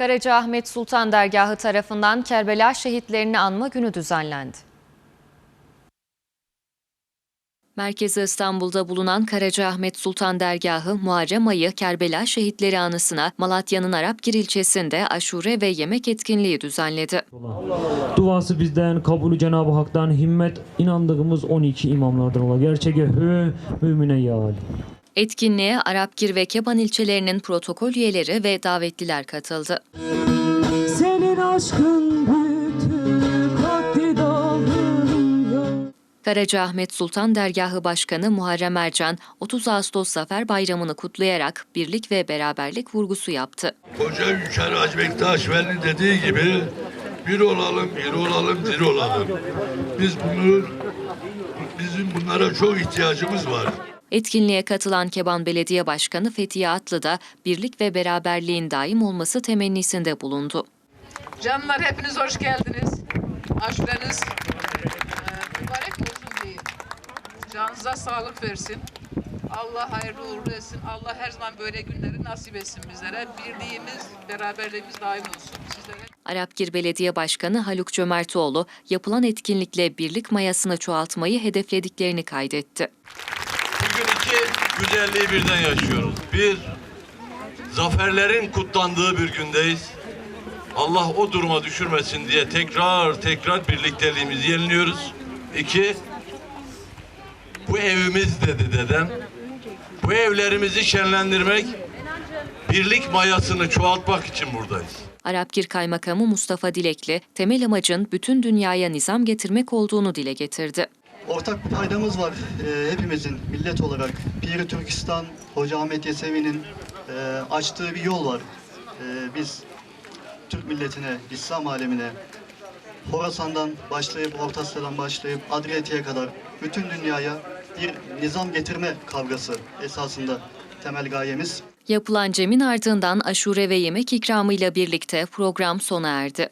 Karacaahmet Sultan Dergahı tarafından Kerbela şehitlerini anma günü düzenlendi. Merkezi İstanbul'da bulunan Karacaahmet Sultan Dergahı Muharrem ayı Kerbela şehitleri anısına Malatya'nın Arapgir ilçesinde aşure ve yemek etkinliği düzenledi. Duası bizden, kabulü Cenab-ı Hak'tan, himmet inandığımız 12 imamlardan ola. Gerçeğe hü, mümine yal. Etkinliğe Arapgir ve Keban ilçelerinin protokol üyeleri ve davetliler katıldı. Senin aşkın. Karacaahmet Sultan Dergahı Başkanı Muharrem Ercan, 30 Ağustos Zafer Bayramı'nı kutlayarak birlik ve beraberlik vurgusu yaptı. Koca Hünkar Hacı Bektaş Veli dediği gibi bir olalım, bir olalım, bir olalım. Biz bunu, bizim bunlara çok ihtiyacımız var. Etkinliğe katılan Keban Belediye Başkanı Fethiye Atlı da birlik ve beraberliğin daim olması temennisinde bulundu. Canlar hepiniz hoş geldiniz. Aşureniz e, mübarek olsun diye. Canınıza sağlık versin. Allah hayırlı uğurlu etsin. Allah her zaman böyle günleri nasip etsin bizlere. Birliğimiz, beraberliğimiz daim olsun. Sizlere Arapgir Belediye Başkanı Haluk Cömertoğlu, yapılan etkinlikle birlik mayasını çoğaltmayı hedeflediklerini kaydetti. Bugün iki güzelliği birden yaşıyoruz. Bir, zaferlerin kutlandığı bir gündeyiz. Allah o duruma düşürmesin diye tekrar tekrar birlikteliğimizi yeniliyoruz. İki, bu evimiz dedi dedem. Bu evlerimizi şenlendirmek, birlik mayasını çoğaltmak için buradayız. Arapgir Kaymakamı Mustafa Dilekli, temel amacın bütün dünyaya nizam getirmek olduğunu dile getirdi. Ortak bir paydamız var e, hepimizin millet olarak. Piri Türkistan, Hoca Ahmet Yesevi'nin e, açtığı bir yol var. E, biz Türk milletine, İslam alemine, Horasan'dan başlayıp, Orta Asya'dan başlayıp Adriyatik'e kadar bütün dünyaya bir nizam getirme kavgası esasında temel gayemiz. Yapılan cemin ardından aşure ve yemek ikramıyla birlikte program sona erdi.